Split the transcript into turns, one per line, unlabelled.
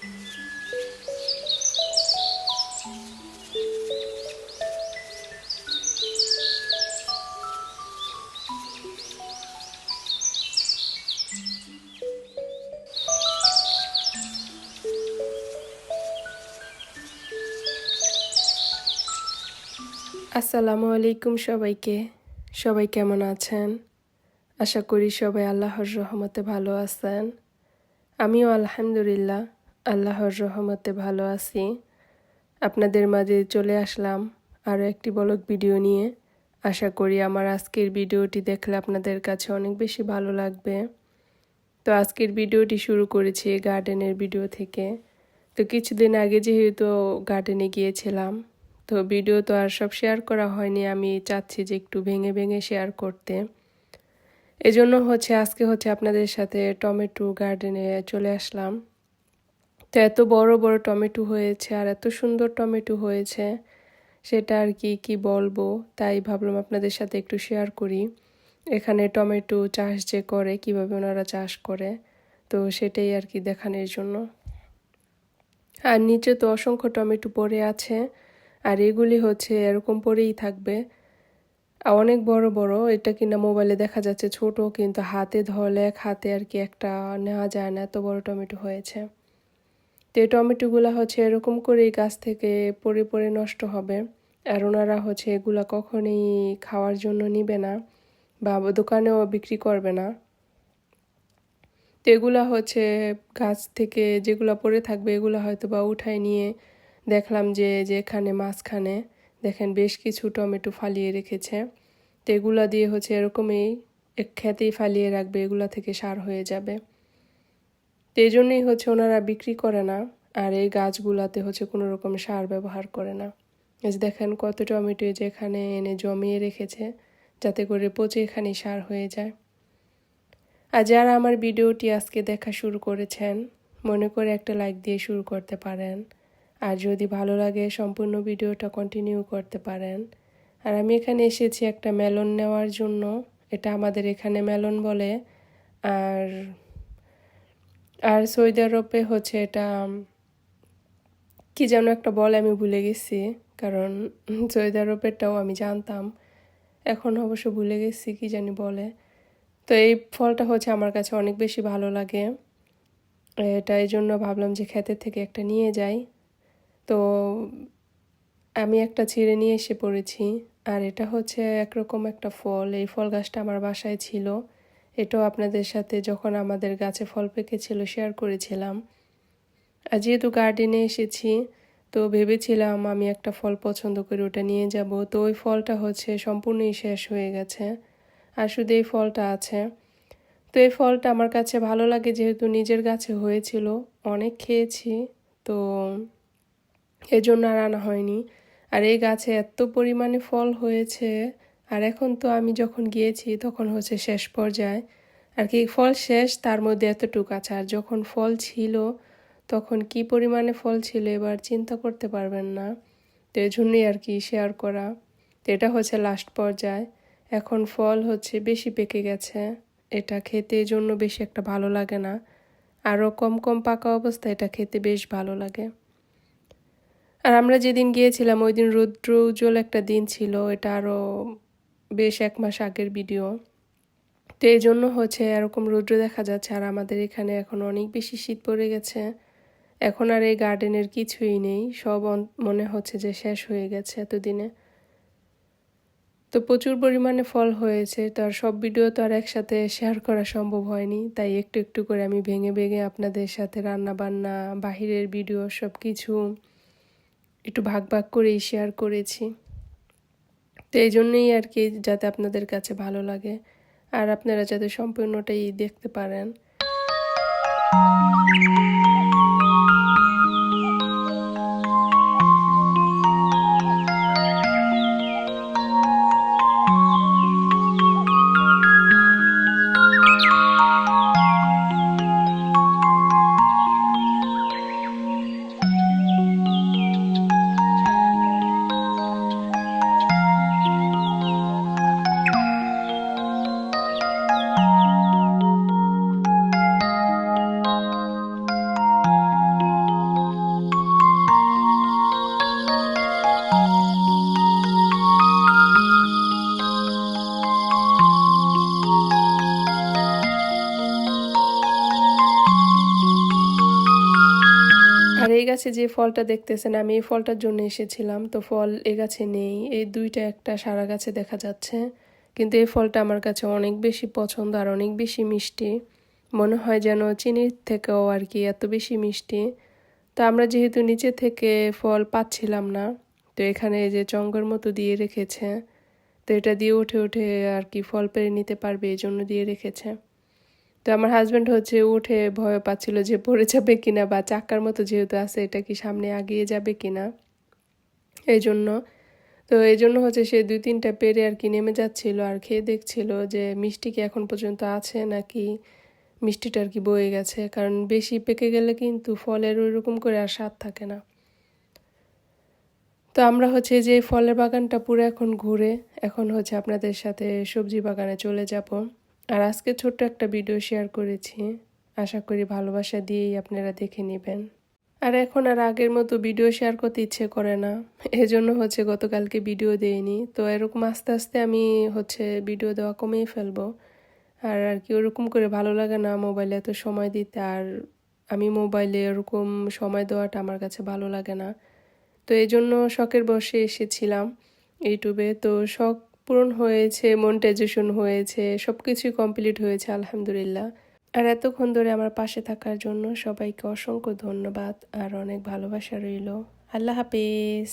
আসসালামু আলাইকুম সবাইকে। সবাই কেমন আছেন? আশা করি সবাই আল্লাহর রহমতে ভালো আছেন। আমিও আলহামদুলিল্লাহ। আল্লাহর রহমতে ভালো আছি। আপনাদের মাঝে চলে আসলাম আরও একটি বলক ভিডিও নিয়ে। আশা করি আমার আজকের ভিডিওটি দেখলে আপনাদের কাছে অনেক বেশি ভালো লাগবে। তো আজকের ভিডিওটি শুরু করেছি গার্ডেনের ভিডিও থেকে। তো কিছুদিন আগে যেহেতু গার্ডেনে গিয়েছিলাম, তো ভিডিও তো আর সব শেয়ার করা হয়নি, আমি চাচ্ছি যে একটু ভেঙে ভেঙে শেয়ার করতে। এজন্য হচ্ছে আজকে হচ্ছে আপনাদের সাথে টমেটো গার্ডেনে চলে আসলাম। তো এত বড় বড় টমেটো হয়েছে আর এত সুন্দর টমেটো হয়েছে, সেটা আর কি কি বলব? তাই ভাবলাম আপনাদের সাথে একটু শেয়ার করি। এখানে টমেটো চাষ যে করে, কীভাবে ওনারা চাষ করে, তো সেটাই আর কি দেখানোর জন্য। আর নিচে তো অসংখ্য টমেটো পড়ে আছে, আর এগুলি হচ্ছে এরকম পরেই থাকবে। অনেক বড় বড়, এটা কিনা মোবাইলে দেখা যাচ্ছে ছোট, কিন্তু হাতে ধরলে এক হাতে আর কি একটা নেওয়া যায় না, এত বড় টমেটো হয়েছে। তো এই টমেটোগুলো হচ্ছে এরকম করেই গাছ থেকে পরে পরে নষ্ট হবে। আর ওনারা হচ্ছে এগুলা কখনই খাওয়ার জন্য নিবে না বা দোকানেও বিক্রি করবে না। তো এগুলা হচ্ছে গাছ থেকে যেগুলো পড়ে থাকবে এগুলো হয়তো বা উঠায় নিয়ে দেখলাম যে যেখানে মাঝখানে দেখেন বেশ কিছু টমেটো ফালিয়ে রেখেছে। তো এগুলা দিয়ে হচ্ছে এরকমই এক খেতেই ফালিয়ে রাখবে, এগুলা থেকে সার হয়ে যাবে। তো এই জন্যই হচ্ছে ওনারা বিক্রি করে না, আর এই গাছগুলাতে হচ্ছে কোনো রকম সার ব্যবহার করে না। এই দেখেন কত টমেটো যেখানে এনে জমিয়ে রেখেছে, যাতে করে পচে এখানে সার হয়ে যায়। আর যারা আমার ভিডিওটি আজকে দেখা শুরু করেছেন, মনে করে একটা লাইক দিয়ে শুরু করতে পারেন। আর যদি ভালো লাগে, সম্পূর্ণ ভিডিওটা কন্টিনিউ করতে পারেন। আর আমি এখানে এসেছি একটা মেলন নেওয়ার জন্য, এটা আমাদের এখানে মেলন বলে। আর আর সৌদি আরবে হচ্ছে এটা কি যেন একটা বলে আমি ভুলে গেছি, কারণ সৌদি আরবেরটাও আমি জানতাম, এখন অবশ্য ভুলে গেছি কি জানি বলে। তো এই ফলটা হচ্ছে আমার কাছে অনেক বেশি ভালো লাগে। এটা এই জন্য ভাবলাম যে ক্ষেতের থেকে একটা নিয়ে যাই। তো আমি একটা ছিঁড়ে নিয়ে এসে পড়েছি, আর এটা হচ্ছে একরকম একটা ফল। এই ফল গাছটা আমার বাসায় ছিল। এটাও আপনাদের সাথে যখন আমাদের গাছে ফল পেকেছিল শেয়ার করেছিলাম। আর যেহেতু গার্ডেনে এসেছি, তো ভেবেছিলাম আমি একটা ফল পছন্দ করে ওটা নিয়ে যাব। তো ওই ফলটা হচ্ছে সম্পূর্ণই শেষ হয়ে গেছে। আর শুধু এই ফলটা আছে। তো এই ফলটা আমার কাছে ভালো লাগে যেহেতু নিজের গাছে হয়েছিল, অনেক খেয়েছি, তো এজন্য আর আনা হয়নি। আর এই গাছে এত পরিমাণে ফল হয়েছে আর এখন তো আমি যখন গিয়েছি তখন হচ্ছে শেষ পর্যায়ে। আর কি ফল শেষ, তার মধ্যে এতটুকু আছে। আর যখন ফল ছিল, তখন কি পরিমাণে ফল ছিল এবার চিন্তা করতে পারবেন না। তো এই জন্যই আর কি শেয়ার করা। তো এটা হচ্ছে লাস্ট পর্যায়ে। এখন ফল হচ্ছে বেশি পেকে গেছে। এটা খেতে জন্য বেশি একটা ভালো লাগে না। আরও কম কম পাকা অবস্থায় এটা খেতে বেশ ভালো লাগে। আর আমরা যেদিন গিয়েছিলাম ওই দিন রৌদ্র উজ্জ্বল একটা দিন ছিল। এটা আরও বেশ এক মাস আগের ভিডিও। তো এই জন্য হচ্ছে এরকম রৌদ্র দেখা যাচ্ছে আর আমাদের এখানে এখন অনেক বেশি শীত পড়ে গেছে। এখন আর এই গার্ডেনের কিছুই নেই, সব মনে হচ্ছে যে শেষ হয়ে গেছে এতদিনে। তো প্রচুর পরিমাণে ফল হয়েছে, তো আর সব ভিডিও তো আর একসাথে শেয়ার করা সম্ভব হয়নি। তাই একটু একটু করে আমি ভেঙে ভেঙে আপনাদের সাথে রান্না বান্না বাহিরের ভিডিও সব কিছু একটু ভাগ ভাগ করেই শেয়ার করেছি। তো এই জন্যই আর কি যাতে আপনাদের কাছে ভালো লাগে আর আপনারা যাতে সম্পূর্ণটাই দেখতে পারেন। আর এই গাছে যে ফলটা দেখতেছেন, আমি এই ফলটার জন্য এসেছিলাম। তো ফল এ গাছে নেই, এই দুইটা একটা সারা গাছে দেখা যাচ্ছে। কিন্তু এই ফলটা আমার কাছে অনেক বেশি পছন্দ আর অনেক বেশি মিষ্টি। মনে হয় যেন চিনির থেকেও আর কি এত বেশি মিষ্টি। তো আমরা যেহেতু নিচে থেকে ফল পাচ্ছিলাম না, তো এখানে এই যে চঙ্গর মতো দিয়ে রেখেছে। তো এটা দিয়ে উঠে উঠে আর কি ফল পেরে নিতে পারবে, এই জন্য দিয়ে রেখেছে। তো আমার হাজব্যান্ড হচ্ছে উঠে ভয় পাচ্ছিল যে পড়ে যাবে কিনা বা চাক্কার মতো যেহেতু আছে, এটা কি সামনে আগিয়ে যাবে কিনা? এই জন্য তো এই জন্য হচ্ছে সে দুই তিনটা পেরে আর কি নেমে যাচ্ছিল আর খেয়ে দেখছিল যে মিষ্টি কি এখন পর্যন্ত আছে নাকি মিষ্টিটা আর কি বয়ে গেছে। কারণ বেশি পেকে গেলে কিন্তু ফলের ওই রকম করে আর স্বাদ থাকে না। তো আমরা হচ্ছে যে ফলের বাগানটা পুরো এখন ঘুরে এখন হচ্ছে আপনাদের সাথে সবজি বাগানে চলে যাব। আর আজকে ছোট্ট একটা ভিডিও শেয়ার করেছি। আশা করি ভালোবাসা দিয়েই আপনারা দেখে নেবেন। আর এখন আর আগের মতো ভিডিও শেয়ার করতে ইচ্ছে করে না। এজন্য হচ্ছে গতকালকে ভিডিও দেইনি। তো এরকম আস্তে আস্তে আমি হচ্ছে ভিডিও দেওয়া কমিয়ে ফেলব। আর আর কি ওরকম করে ভালো লাগে না মোবাইলে এত সময় দিতে। আর আমি মোবাইলে এরকম সময় দেওয়াটা আমার কাছে ভালো লাগে না। তো এই জন্য শখের বসে এসেছিলাম ইউটিউবে। তো শখ পূরণ হয়েছে মনিটাইজেশন হয়েছে সব কিছুই কমপ্লিট হয়েছে, আলহামদুলিল্লাহ। আর এতক্ষণ ধরে আমার পাশে থাকার জন্য সবাইকে অসংখ্য ধন্যবাদ আর অনেক ভালোবাসা রইল। আল্লাহ হাফিজ।